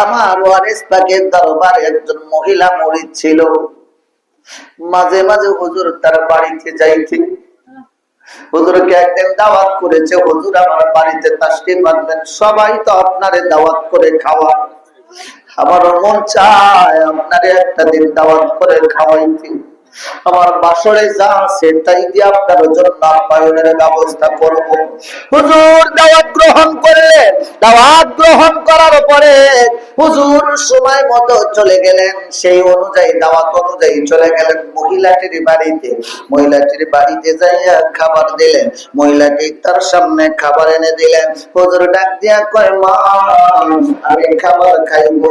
আমার ওয়ারিস পাকের দরবারে একজন মহিলা মরিদ ছিল। মাঝে মাঝে হুজুর তার বাড়িতে যাইতে। হুজুরকে একদিন দাওয়াত করেছে, হুজুর আমার বাড়িতে সবাই তো আপনারে দাওয়াত করে খাওয়া আমার মন চায় আপনারে একটা দিন দাওয়াত করে খাওয়াইতে। আমার বাসরে যা আছে তাই দিয়ে আপনার জন্য আপ্যায়নের ব্যবস্থা করব। হুজুর দাওয়াত গ্রহণ করলেন দাওয়াত গ্রহণ করার পরে হুজুর সময় মতো চলে গেলেন। সেই অনুযায়ী, দাওয়াত অনুযায়ী চলে গেলেন মহিলাটির বাড়িতে। মহিলাটির বাড়িতে যাইয়া খাবার দিলেন। মহিলাটি তার সামনে খাবার এনে দিলেন। হুজুর ডাক দিয়া কয়, মা, আমি খাবার খাইব,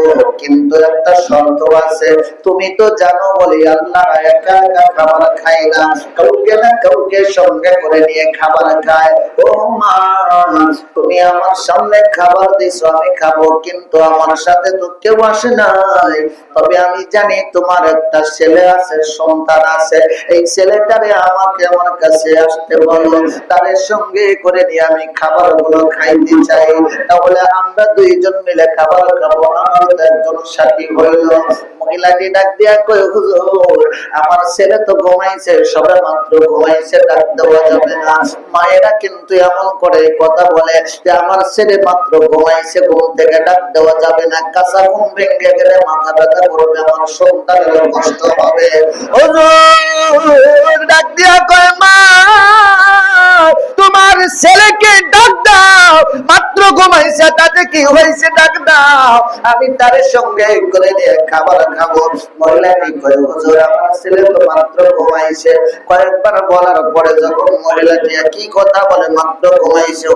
কিন্তু একটা শর্ত আছে। তুমি তো জানো বলি আল্লাহ একা একা খাবার খাই না। কাউকে না কাউকে সঙ্গে করে নিয়ে খাবার খায়। ও মা, তুমি আমার সামনে খাবার দিছো, আমি খাব কিন্তু আমার সাথে তো কেউ আসে নাই। তবে আমি জানি তোমার একটা ছেলে আছে, সন্তান আছে। এই ছেলেটারে আমাকে আমার কাছে আসতে বলো। তাদের সঙ্গে করে নিয়ে আমি খাবারগুলো খাইতে চাই। তাহলে আমরা দুইজন মিলে খাবার খাব। আমার একজন সাথী হইল। মহিলাটি ডাক দিয়া কই হুজুর, আমার ছেলে তো ঘুমাইছে। সবে মাত্র ঘুমাইছে, ডাক দেওয়া যাবে না। মায়েরা কিন্তু এমন করে কথা বলে যে, আমার ছেলে মাত্র ঘুমাইছে, ঘুম থেকে ডাক দেওয়া যাবে না। কাঁচা ঘুম ভেঙে গেলে মাথা ব্যথা করবে, আমার সন্তানের কষ্ট হবে। ডাক দিয়া কয়, মা কি হয়েছে ডাক দাও। আমি তার সঙ্গে করে নিয়ে খাবার খাব। মহিলাটি হুজুর, আমার ছেলে তো মাত্র কয়েকবার বলার পরে যখন মহিলাটি কি কথা বলে, মাত্র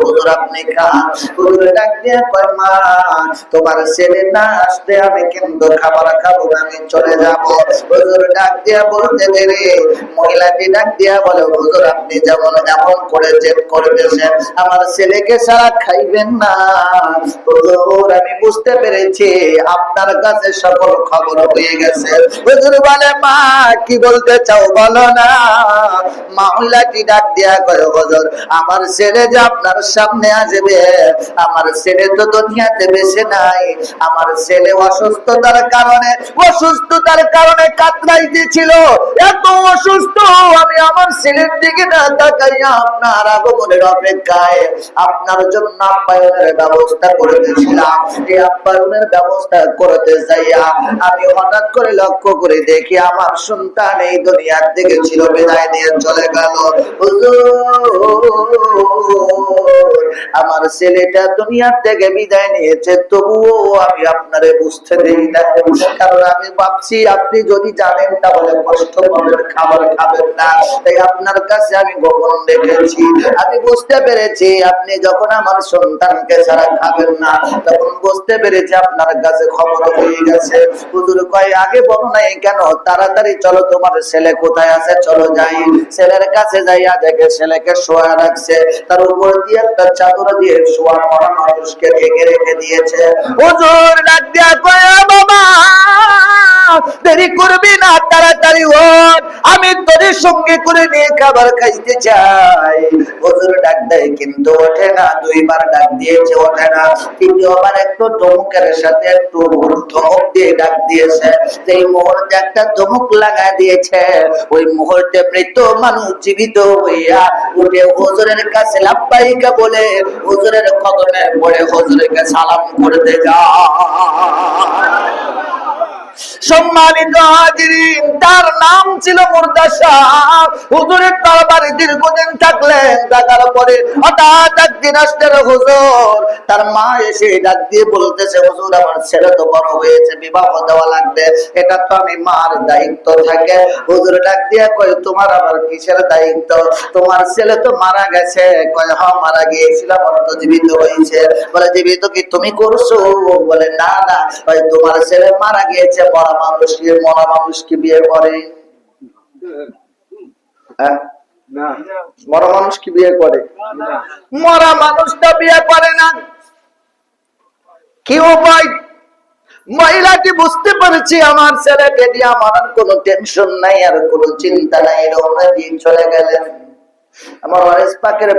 হুজুর, আপনি খান। হুজুর ডাক দিয়ে কয়, মা, তোমার ছেলে না আসতে আমি কিন্তু খাবার খাব আমি চলে যাব। হুজুর ডাক দিয়া বলতে মহিলাটি ডাক দিয়া বলে, হুজুর, আপনি যেমন যেমন করেছেন করবেছেন আমার ছেলেকে সারা খাইবেন না। হুজুর, আমি বুঝতে পেরেছি আপনার কাছে সকল খবর হয়ে গেছে। হুজুর বলে, মা, কি বলতে চাও বলো না? মহিলাটি ডাক দিয়া কয়, হুজুর, আমার ছেলে যে আপনার সামনে আসবে, আমার ছেলে তো দুনিয়াতে বেঁচে নাই। আমার ছেলে অসুস্থতার কারণে অসুস্থতার কারণে কাতরাইতেছিল। এত অসুস্থ, আমি আমার ছেলের দিকে না তাকাইয়া আপনার আগমনের অপেক্ষায়। আপনার জন্য আপ্যায়নের ব্যবস্থা করে দিয়েছিলাম। এই ব্যবস্থা করতে যাইয়া আমি হঠাৎ করে লক্ষ্য করে দেখি আমার সন্তান এই দুনিয়ার দিকে ছিল বিদায় নিয়ে চলে গেল। হুজুর, আমার ছেলেটা দুনিয়ার থেকে বিদায় নিয়েছে, তবুও আমি আপনারে বুঝতে দেই না। কারণ আমি ভাবছি, আপনি যদি জানেন, তাহলে কষ্ট পাবেন খাবার খাবেন না। তাই আপনার কাছে আমি গোপন রেখেছি। আমি বুঝতে পেরেছি, আপনি যখন আমার সন্তানকে ছাড়া খাবেন না, তখন বুঝতে পেরেছি আপনার কাছে খবর হয়ে গেছে। হুজুর কয়, আগে বলো নাই কেন? তাড়াতাড়ি চলো, তোমার ছেলে কোথায় আছে? চলো যাই। ছেলের কাছে যাইয়া দেখে ছেলেকে শোয়া রাখছে। তার উপর দিয়ে একটা চাদর দিয়ে শোয়া মরা মানুষকে ঢেকে রেখে দিয়েছে। হুজুর ডাক দিয়া কয় "ও বাবা, দেরি করবি না, তাড়াতাড়ি তোর সঙ্গে করে নিয়ে খাবার খাইতে চাই হুজুর ডাক দেয়, কিন্তু ওঠে না। দুইবার ডাক দিয়েছে, ওঠে না। তৃতীয়বার একটু ধমকের সাথে একটু ধমক দিয়ে ডাক দিয়েছে। সেই মুহূর্তে একটা ধমক লাগাই দিয়েছে। ওই মুহূর্তে মৃত মানুষ জীবিত হইয়া উঠে হুজুরের কাছে লাব্বাইকা বলে, হুজুরের কদমে পড়ে হুজুরকে সালাম করতে যায় সম্মানিত হাজিরিন, তার নাম ছিল হুজুরের দীর্ঘদিন থাকলেন থাকার পরে হঠাৎ একদিন আসলেন হুজুর, তার মা এসে ডাক দিয়ে বলতেছে, হুজুর, আমার ছেলে তো বড় হয়েছে, বিবাহ দেওয়া লাগবে, এটা তো আমি মার দায়িত্ব থাকে। হুজুর ডাক দিয়ে কয়, তোমার আবার কিসের দায়িত্ব? তোমার ছেলে তো মারা গেছে। কয় হ মারা গিয়েছিল, আমার তো জীবিত হয়েছে। বলে, জীবিত কি তুমি করছ? বলে, না না। তোমার ছেলে মারা গিয়েছে মরা মানুষ কি মরা মানুষ কি বিয়ে করে? হ্যাঁ? মরা মানুষ কি বিয়ে করে? মরা মানুষটা বিয়ে করে না। কি উপায়? মহিলাটি বুঝতে পেরেছি আমার ছেলেকে দিয়ে আমার কোনো টেনশন নাই আর কোনো চিন্তা নাই। এরকম দিয়ে চলে গেলেন। আমার ওয়ারেস পাকের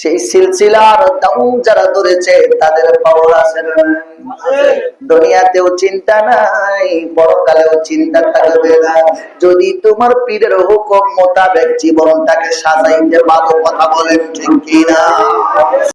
সেই সিলসিলার দাম যারা ধরেছে, তাদের পাওয়ার আছে দুনিয়াতেও চিন্তা নাই, পরকালেও চিন্তা থাকবে না। যদি তোমার পীরের হুকুম মোতাবেক জীবনটাকে সাজাইতে পারো, কথা বলেন ঠিক কিনা?